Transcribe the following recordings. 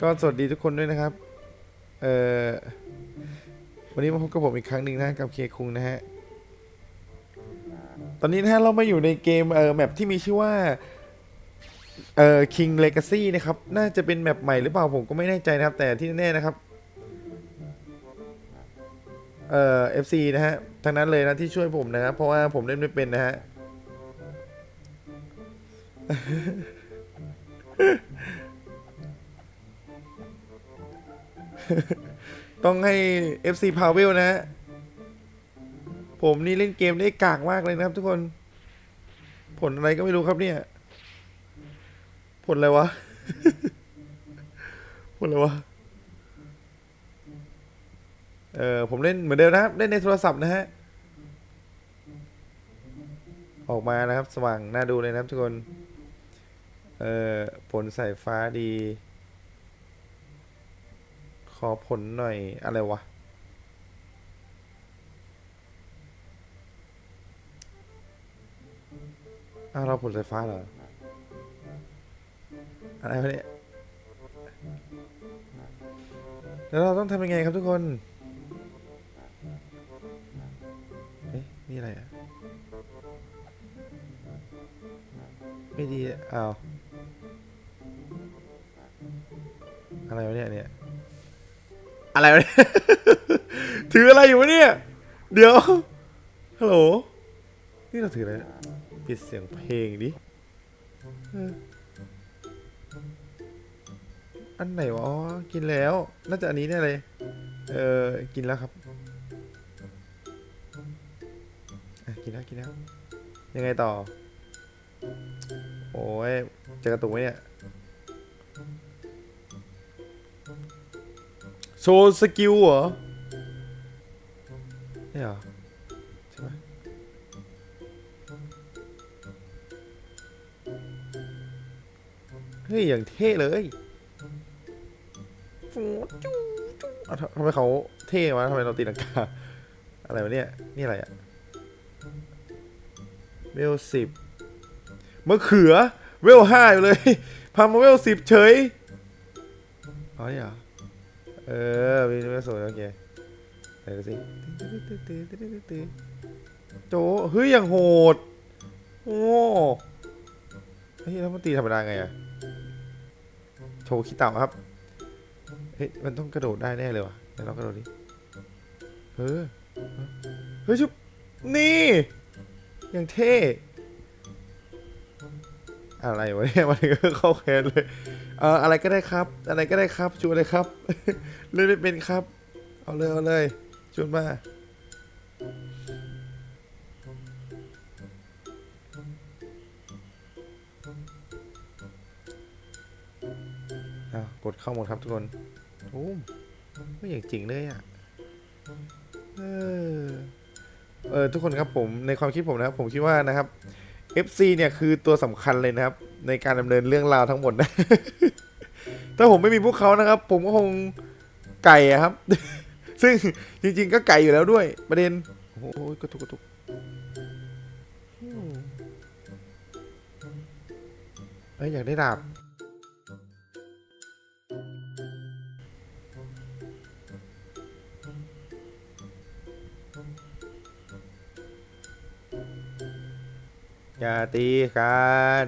ก็สวัสดีทุกคนด้วยนะครับ เอ่อ วันนี้มาพบกับผมอีกครั้งหนึ่งนะกับเคคุงนะฮะ ตอนนี้นะฮะเรามาอยู่ในเกมเอ่อแมปที่มีชื่อว่า เอ่อ King Legacy นะครับ น่าจะเป็นแมปใหม่หรือเปล่าผมก็ไม่แน่ใจนะครับ แต่ที่แน่ๆนะครับ เอ่อ FC นะฮะทั้งนั้นเลยนะที่ช่วยผมนะครับเพราะว่าผมเล่นไม่เป็นนะฮะ ต้องให้ FC p a v e l นะฮะ ผมนี่เล่นเกมได้กากมากเลยนะครับทุกคน ผลอะไรก็ไม่รู้ครับเนี่ย ผลอะไรวะ ผลอะไรวะ เออผมเล่นเหมือนเดิมนะครับ เล่นในโทรศัพท์นะฮะ ออกมานะครับ สว่างน่าดูเลยนะครับทุกคน เออผลสายฟ้าดี อผลหน่อยอะไรวะ อ้าวเราผลสายฟ้าเหรอ อะไรวะเนี่ย แล้วเราต้องทำยังไงครับทุกคน เอ๊ะ นี่อะไรอะ ไม่ดีอ้าวอะไรวะเนี่ยเนี่ย อะไรวะเนี่ยถืออะไรอยู่วะเนี่ย เดี๋ยว ฮัลโหล นี่เราถืออะไรปิดเสียงเพลงดิเอออันไหนวะอ๋อกินแล้ว น่าจะอันนี้แน่เลย เออ กินแล้วครับอะกินแล้ว กินแล้ว ยังไงต่อ โอ้ยเจะกระตุกไหมเนี่ย โชว์สกิลเหรอนี่เหรอใช่ไหมเฮ้ย อย่างเท่เลยฟูจู้จู้อะทำไมเขาเท่วะทำไมเราตีลังกา อะไรวะเนี่ย นี่อะไรอะเวลสิบมะเขือ เวลห้าอยู่เลย พามาเวลสิบเฉยอ๋อนี่เหรอ เออมีเวลสวยโอเคไหนดูสิโจเฮ้ยอย่างโหด โอ้เฮ้ยแล้วมันตีธรรมดาไงอะโชว์ขี้เต่าครับ เฮ้ยมันต้องกระโดดได้แน่เลยวะไหนลองกระโดดดิเออเฮ้ยชุบนี่ อย่างเท่ อะไรวะเนี่ยมันก็เข้าแคนเลยเอออะไรก็ได้ครับ อะไรก็ได้ครับชวนเลยครับเล่นไม่เป็นครับ เอาเลยเอาเลยชวนมาเอากดเข้าหมดครับทุกคนโอ้ไม่อย่างจริงเลยอะเออเออทุกคนครับผมในความคิดผมนะครับผมคิดว่านะครับ FC เนี่ยคือตัวสำคัญเลยนะครับ ในการดำเนินเรื่องราวทั้งหมดนะ ถ้าผมไม่มีพวกเขานะครับ ผมก็คงไก่อะครับ ซึ่งจริง ๆ ก็ไก่อยู่แล้วด้วย ประเด็น โอ้โหกระตุกกระตุกอืมเอ้ยอยากได้ดาบ อย่าตีกัน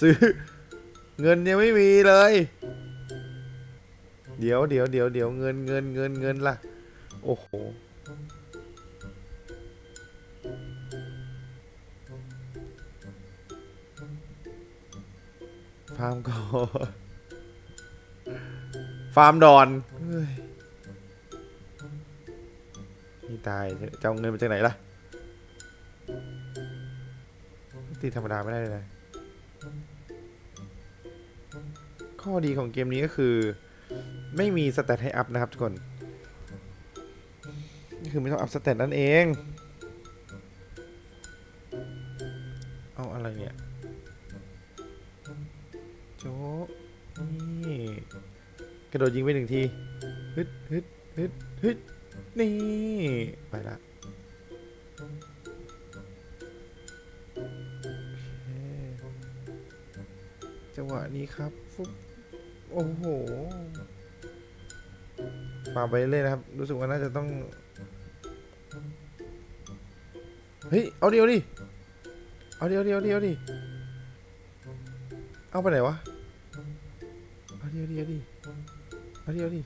ซื้อเงินยังไม่มีเลย เดี๋ยวเดี๋ยวเดี๋ยวเดี๋ยวเงินเงินเงินเงินล่ะ โอ้โห ฟาร์มก่อน ฟาร์มดอนนี่ตายจะเอาเงินมาจากไหนล่ะ ตีธรรมดาไม่ได้เลยนะข้อดีของเกมนี้ก็คือ ไม่มีสเตตให้อัพนะครับทุกคน นี่คือไม่ต้องอัพสเตตนั่นเอง กระโดดยิงไปหนึ่งทีฮึดฮึดฮึดฮึดนี่ไปละจังหวะนี้ครับฟุ๊บโอ้โหฟาไปเรื่อยนะครับ รู้สึกว่าน่าจะต้อง เฮ้ย เอาดิเอาดิเอาดิเอาดิเอาดิเอาดิเอาไปไหนวะ เอาดิเอาดิเอาดิ เอาดิเอาดิ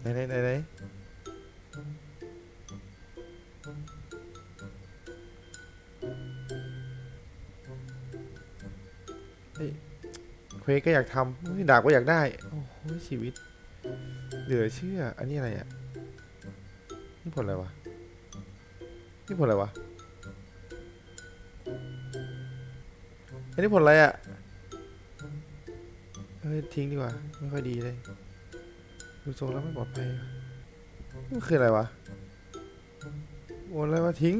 ไหนไหนไหนไหนเฮ้ยเควกก็อยากทำเฮ้ยดาบก็อยากได้ โอ้โหชีวิต เหลือเชื่อ อันนี้อะไรอะ นี่ผลอะไรวะ นี่ผลอะไรวะ อันนี้ผลอะไรอะเอ้ยทิ้งดีกว่า ไม่ค่อยดีเลย ดูทรงแล้วไม่ปลอดภัยมันคืออะไรวะโอ้อะไรวะทิ้ง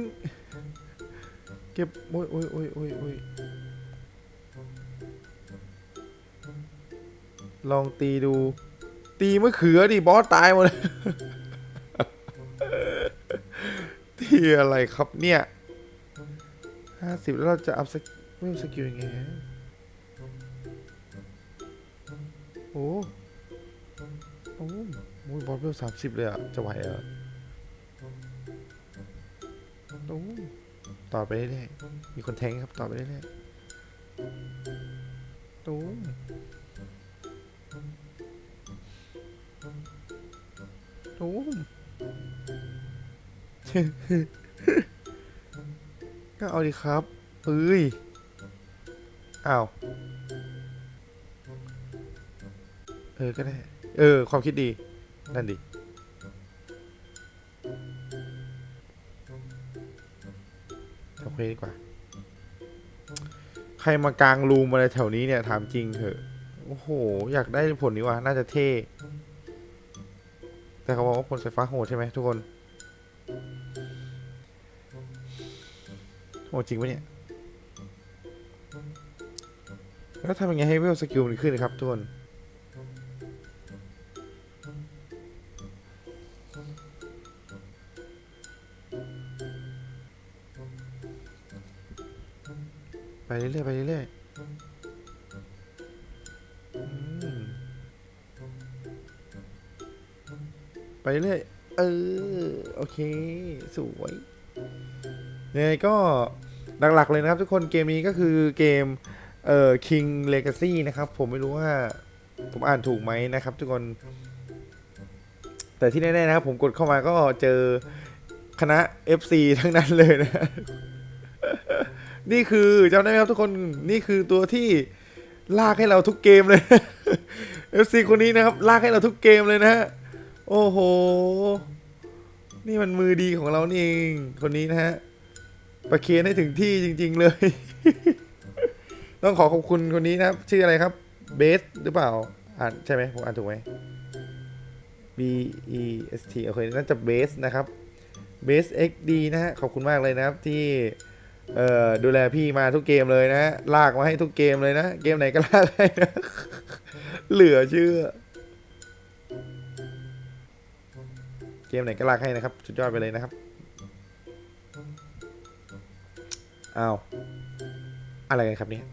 เก็บ โอ้ยโอ้ยโอ้ยโอ้ยโอ้ยลองตีดู ตีมะเขือดิบอสตายหมดเลยตีอะไรครับเนี่ยห้าสิบแล้วเราจะอัพสกไม่อัพสกิลยังไง อ้โอ้โอ้ยบอสเวลสามสิบเลยอะจะไหวเหรอโอ้ต่อไปเรื่อยๆมีคนแทงครับ ต่อไปเรื่อยๆโอ้โอ้ก็เอาดิครับเฮ้ย อ้าว เออก็ได้ เออ ความคิดดี นั่นดิเอเพลดีกว่า ใครมากลางรูมอะไรแถวนี้เนี่ย ถามจริงเถอะ โอ้โห อยากได้ผลนี้ว่ะน่าจะเท่ แต่เขาบอกว่าผลไฟฟ้าโหดใช่ไหมทุกคน โหจริงปะเนี่ยแล้วทำยังไงให้เวลสกิลมันขึ้นครับทุกคน ไปเรื่อยๆไปเรื่อยๆไปเรื่อยๆเออโอเค สวยยังไงก็หลักๆเลยนะครับทุกคนเกมนี้ก็คือเกมเอ่อ King Legacy นะครับ ผมไม่รู้ว่าผมอ่านถูกไหมนะครับ ทุกคน แต่ที่แน่ๆนะครับผมกดเข้ามาก็เจอคณะ FC ทั้งนั้นเลยนะ นี่คือจำได้ไหมครับทุกคนนี่คือตัวที่ลากให้เราทุกเกมเลย FC คนนี้นะครับ ลากให้เราทุกเกมเลยนะฮะโอ้โห นี่มันมือดีของเรานี่เองคนนี้นะฮะประเคนให้ถึงที่จริง ๆเลย ต้องขอขอบคุณคนนี้นะครับ ชื่ออะไรครับเบสหรือเปล่าอ่านใช่ไหมผมอ่านถูกไหม B E S T โอเคน่าจะเบสนะครับเบส X D นะฮะขอบคุณมากเลยนะครับที่ เอ่อดูแลพี่มาทุกเกมเลยนะลากมาให้ทุกเกมเลยนะ เกมไหนก็ลากให้นะเหลือเชื่อ เกมไหนก็ลากให้นะครับสุดยอดไปเลยนะครับอ้าวอะไรกันครับเนี่ย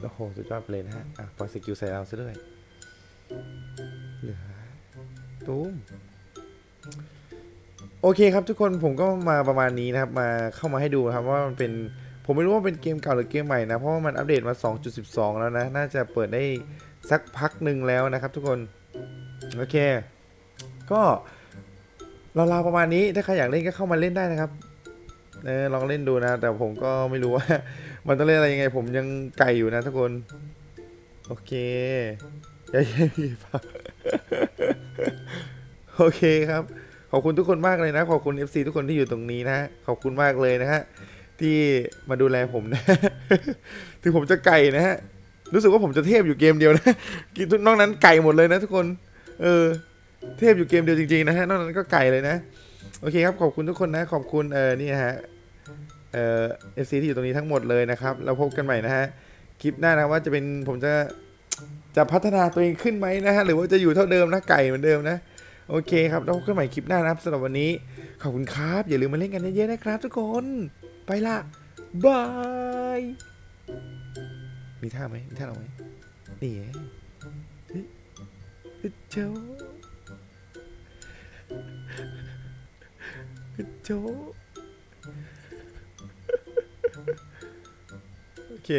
โอ้โหสุดยอดไปเลยนะฮะอะปล่อยสกิลใส่เราซะด้วยเหลือ ตูม โอเคครับทุกคนผมก็มาประมาณนี้นะครับมาเข้ามาให้ดูครับว่ามันเป็นผมไม่รู้ว่าเป็นเกมเก่าหรือเกมใหม่นะ เพราะว่ามันอัปเดตมา 2.12 แล้วนะ น่าจะเปิดได้สักพักหนึ่งแล้วนะครับทุกคน โอเค ก็ราวๆประมาณนี้ถ้าใครอยากเล่นก็เข้ามาเล่นได้นะครับเออลองเล่นดูนะ แต่ผมก็ไม่รู้ว่า มันต้องเล่นอะไรยังไง ผมยังไก่อยู่นะทุกคน โอเคอย่าอย่าอย่าฟังโอเคครับ อบคุณทุกคนมากเลยนะ ขอบคุณ FC ทุกคนที่อยู่ตรงนี้นะ ขอบคุณมากเลยนะฮะ ที่มาดูแลผมนะ ถึงผมจะไก่นะฮะ รู้สึกว่าผมจะเทพอยู่เกมเดียวนะกินทุกนอกนั้นไก่หมดเลยนะทุกคน เออ เทพอยู่เกมเดียวจริงๆนะฮะ นอกนั้นก็ไก่เลยนะ โอเคครับขอบคุณทุกคนนะ ขอบคุณเออนี่ฮะ เอ่อ FC ที่อยู่ตรงนี้ทั้งหมดเลยนะครับแล้วพบกันใหม่นะฮะ คลิปหน้านะว่าจะเป็นผมจะจะพัฒนาตัวเองขึ้นไหมนะฮะ หรือว่าจะอยู่เท่าเดิมนะไก่เหมือนเดิมนะ โอเคครับเราขึ้นใหม่คลิปหน้านะครับสำหรับวันนี้ ขอบคุณครับ อย่าลืมมาเล่นกันเยอะๆนะครับทุกคน ไปละบาย มีท่าไหมมีท่าเราไหมนี่ไงเจ้าเจ้าโอเค